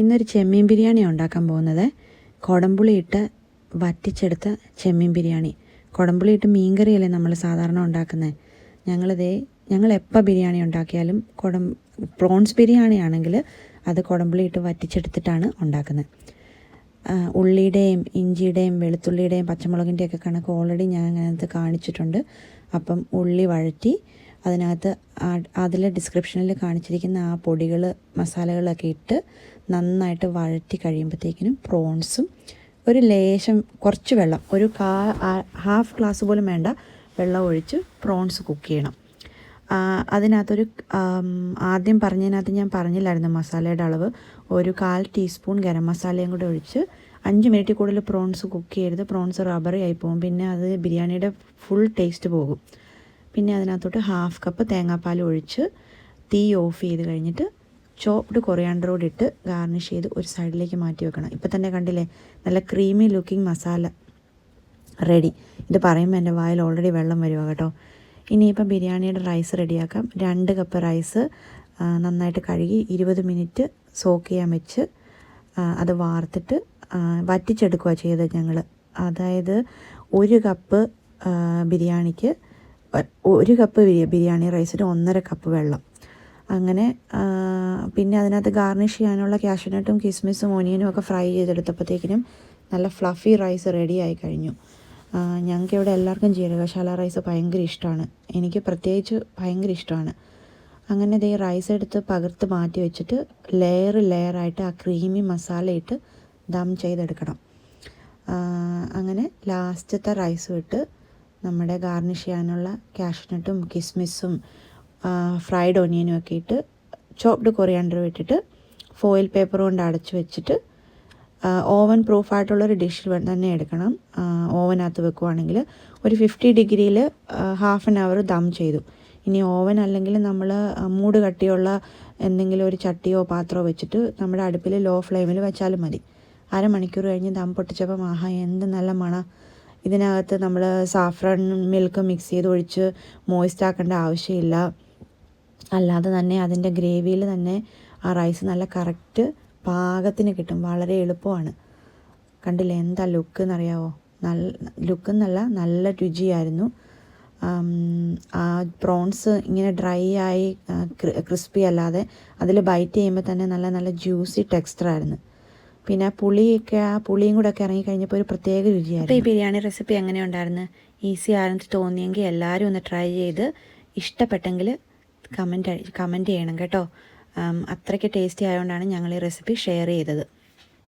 ഇന്നൊരു ചെമ്മീൻ ബിരിയാണി ഉണ്ടാക്കാൻ പോകുന്നത്. കുടംപുളി ഇട്ട് വറ്റിച്ചെടുത്ത ചെമ്മീൻ ബിരിയാണി. കുടംപുളി ഇട്ട് മീൻകറിയല്ലേ നമ്മൾ സാധാരണ ഉണ്ടാക്കുന്നത് ഞങ്ങളിതേ ഞങ്ങൾ എപ്പോൾ ബിരിയാണി ഉണ്ടാക്കിയാലും കുടം പ്രോൺസ് ബിരിയാണി ആണെങ്കിൽ അത് കുടംപുളി ഇട്ട് വറ്റിച്ചെടുത്തിട്ടാണ് ഉണ്ടാക്കുന്നത്. ഉള്ളിയുടെയും ഇഞ്ചിയുടെയും വെളുത്തുള്ളിയുടെയും പച്ചമുളകിന്റെയൊക്കെ കണക്ക് ഓൾറെഡി ഞാൻ അതിനകത്ത് കാണിച്ചിട്ടുണ്ട്. അപ്പം ഉള്ളി വഴറ്റി അതിനകത്ത് അതിൽ ഡിസ്ക്രിപ്ഷനിൽ കാണിച്ചിരിക്കുന്ന ആ പൊടികൾ മസാലകളൊക്കെ ഇട്ട് നന്നായിട്ട് വഴറ്റി കഴിയുമ്പോഴത്തേക്കിനും പ്രോൺസും ഒരു ലേശം കുറച്ച് വെള്ളം ഒരു കാ ഹാഫ് ഗ്ലാസ് പോലും വേണ്ട വെള്ളം ഒഴിച്ച് പ്രോൺസ് കുക്ക് ചെയ്യണം. അതിനകത്തൊരു ആദ്യം പറഞ്ഞതിനകത്ത് ഞാൻ പറഞ്ഞില്ലായിരുന്നു മസാലയുടെ അളവ്. ഒരു കാൽ ടീസ്പൂൺ ഗരം മസാലയും കൂടെ ഒഴിച്ച് അഞ്ച് മിനിറ്റ് കൂടുതൽ പ്രോൺസ് കുക്ക് ചെയ്യരുത്. പ്രോൺസ് റബ്ബറി ആയി പോകും. പിന്നെ അത് ബിരിയാണിയുടെ ഫുൾ ടേസ്റ്റ് പോകും. പിന്നെ അതിനകത്തോട്ട് ഹാഫ് കപ്പ് തേങ്ങാപ്പാൽ ഒഴിച്ച് തീ ഓഫ് ചെയ്ത് കഴിഞ്ഞിട്ട് ചോപ്ഡ് കൊറിയാണ്ടർ കൂടി ഇട്ട് ഗാർണിഷ് ചെയ്ത് ഒരു സൈഡിലേക്ക് മാറ്റി വെക്കണം. ഇപ്പം തന്നെ കണ്ടില്ലേ നല്ല ക്രീമി ലുക്കിംഗ് മസാല റെഡി ഇത് പറയുമ്പോൾ എന്റെ വായിൽ ഓൾറെഡി വെള്ളം വരുക കേട്ടോ. ഇനിയിപ്പം ബിരിയാണിയുടെ റൈസ് റെഡിയാക്കാം. രണ്ട് കപ്പ് റൈസ് നന്നായിട്ട് കഴുകി ഇരുപത് മിനിറ്റ് സോക്ക് ചെയ്യാൻ വെച്ച് അത് വാർത്തിട്ട് വറ്റിച്ചെടുക്കുക ചെയ്തത് ഞങ്ങൾ അതായത് ഒരു കപ്പ് ബിരിയാണിക്ക് ഒരു കപ്പ് ബിരിയാണി റൈസിന് ഒന്നര കപ്പ് വെള്ളം. അങ്ങനെ പിന്നെ അതിനകത്ത് ഗാർണിഷ് ചെയ്യാനുള്ള കാഷ്യൂനട്ടും കിസ്മിസും ഒനിയനും ഒക്കെ ഫ്രൈ ചെയ്തെടുത്തപ്പോഴത്തേക്കിനും നല്ല ഫ്ലഫി റൈസ് റെഡി ആയി കഴിഞ്ഞു. ഞങ്ങൾക്ക് ഇവിടെ എല്ലാവർക്കും ജീരകശാല റൈസ് ഭയങ്കര ഇഷ്ടമാണ്. എനിക്ക് പ്രത്യേകിച്ച് ഭയങ്കര ഇഷ്ടമാണ്. അങ്ങനെ ദേ റൈസ് എടുത്ത് പകർത്ത് മാറ്റി വെച്ചിട്ട് ലെയർ ലെയറായിട്ട് ആ ക്രീമി മസാല ഇട്ട് ദം ചെയ്തെടുക്കണം. അങ്ങനെ ലാസ്റ്റത്തെ റൈസും ഇട്ട് നമ്മുടെ ഗാർണിഷ് ചെയ്യാനുള്ള കാഷ്നട്ടും കിസ്മിസും ഫ്രൈഡ് ഓനിയനും ഒക്കെ ഇട്ട് ചോപ്ഡ് കൊറിയാണ്ടറും ഇട്ടിട്ട് ഫോയിൽ പേപ്പർ കൊണ്ട് അടച്ചു വെച്ചിട്ട് ഓവൻ പ്രൂഫായിട്ടുള്ളൊരു ഡിഷിൽ തന്നെ എടുക്കണം. ഓവനകത്ത് വെക്കുവാണെങ്കിൽ ഒരു ഫിഫ്റ്റി ഡിഗ്രിയിൽ ഹാഫ് ആൻ അവർ ദം ചെയ്തു. ഇനി ഓവൻ അല്ലെങ്കിൽ നമ്മൾ മൂട് കട്ടിയുള്ള എന്തെങ്കിലും ഒരു ചട്ടിയോ പാത്രമോ വെച്ചിട്ട് നമ്മുടെ അടുപ്പിൽ ലോ ഫ്ലെയിമിൽ വെച്ചാലും മതി. അരമണിക്കൂർ കഴിഞ്ഞ് ദം പൊട്ടിച്ചപ്പം ആഹാ എന്ത് നല്ല മണ. ഇതിനകത്ത് നമ്മൾ സാഫ്രൺ മിൽക്ക് മിക്സ് ചെയ്ത് ഒഴിച്ച് മോയിസ്റ്റ് ആക്കേണ്ട ആവശ്യമില്ല. അല്ലാതെ തന്നെ അതിന്റെ ഗ്രേവിയിൽ തന്നെ ആ റൈസ് നല്ല കറക്റ്റ് പാകത്തിന് കിട്ടും. വളരെ എളുപ്പമാണ്. കണ്ടില്ലേ? എന്താ ലുക്ക് എന്നറിയാവോ? നല്ല ലുക്ക് എന്നല്ല നല്ല രുചിയായിരുന്നു. ആം, പ്രോൺസ് ഇങ്ങനെ ഡ്രൈ ആയി ക്രിസ്പി അല്ലാതെ അതിൽ ബൈറ്റ് ചെയ്യുമ്പോൾ തന്നെ നല്ല നല്ല ജ്യൂസി ടെക്സ്ചറായിരുന്നു പിന്നെ പുളിയൊക്കെ ആ പുളിയും കൂടെ ഒക്കെ ഇറങ്ങി കഴിഞ്ഞപ്പോൾ ഒരു പ്രത്യേക രുചിയായിരുന്നു. ഈ ബിരിയാണി റെസിപ്പി എങ്ങനെ ഉണ്ടായിരുന്നു? ഈസി ആണെന്ന് തോന്നിയെങ്കിൽ എല്ലാവരും ഒന്ന് ട്രൈ ചെയ്ത് ഇഷ്ടപ്പെട്ടെങ്കിൽ കമന്റ് കമന്റ് ചെയ്യണം കേട്ടോ. അത്രയ്ക്ക് ടേസ്റ്റി ആയതുകൊണ്ടാണ് ഞങ്ങൾ ഈ റെസിപ്പി ഷെയർ ചെയ്തത്.